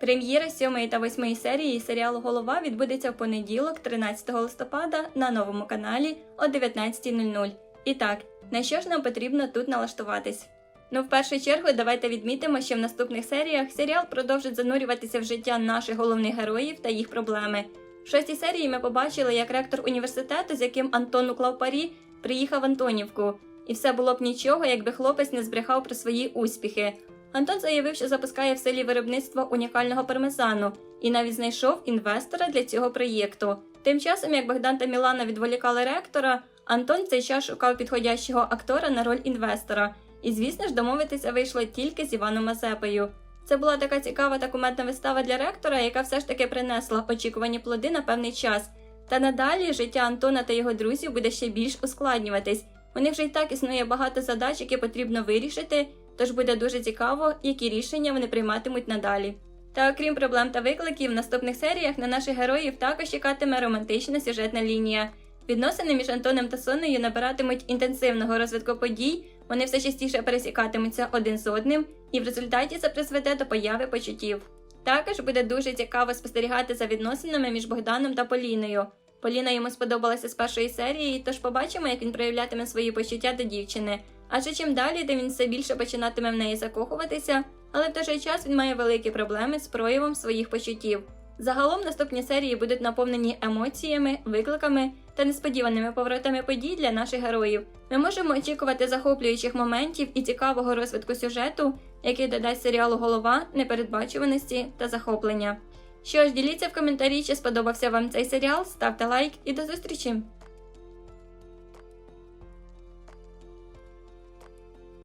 Прем'єра 7 та 8 серії серіалу Голова відбудеться в понеділок, 13 листопада, на новому каналі о 19.00. І так, на що ж нам потрібно тут налаштуватись? Ну, в першу чергу, давайте відмітимо, що в наступних серіях серіал продовжить занурюватися в життя наших головних героїв та їх проблеми. В шостій серії ми побачили, як ректор університету, з яким Антон уклав парі, приїхав в Антонівку. І все було б нічого, якби хлопець не збрехав про свої успіхи. Антон заявив, що запускає в селі виробництво унікального пармезану і навіть знайшов інвестора для цього проєкту. Тим часом, як Богдан та Мілана відволікали ректора, Антон цей час шукав підходящого актора на роль інвестора. І, звісно ж, домовитися вийшло тільки з Іваном Мазепою. Це була така цікава та вистава для ректора, яка все ж таки принесла очікувані плоди на певний час. Та надалі життя Антона та його друзів буде ще більш ускладнюватись. У них вже й так існує багато задач, які потрібно вирішити, тож буде дуже цікаво, які рішення вони прийматимуть надалі. Та окрім проблем та викликів, в наступних серіях на наших героїв також чекатиме романтична сюжетна лінія. Відносини між Антоном та Сонею набиратимуть інтенсивного розвитку подій, вони все частіше пересікатимуться один з одним, і в результаті це призведе до появи почуттів. Також буде дуже цікаво спостерігати за відносинами між Богданом та Поліною. Поліна йому сподобалася з першої серії, тож побачимо, як він проявлятиме свої почуття до дівчини. Адже чим далі, тим він все більше починатиме в неї закохуватися, але в той же час він має великі проблеми з проявом своїх почуттів. Загалом наступні серії будуть наповнені емоціями, викликами та несподіваними поворотами подій для наших героїв. Ми можемо очікувати захоплюючих моментів і цікавого розвитку сюжету, який додасть серіалу голова непередбачуваності та захоплення. Що ж, діліться в коментарі, чи сподобався вам цей серіал, ставте лайк і до зустрічі!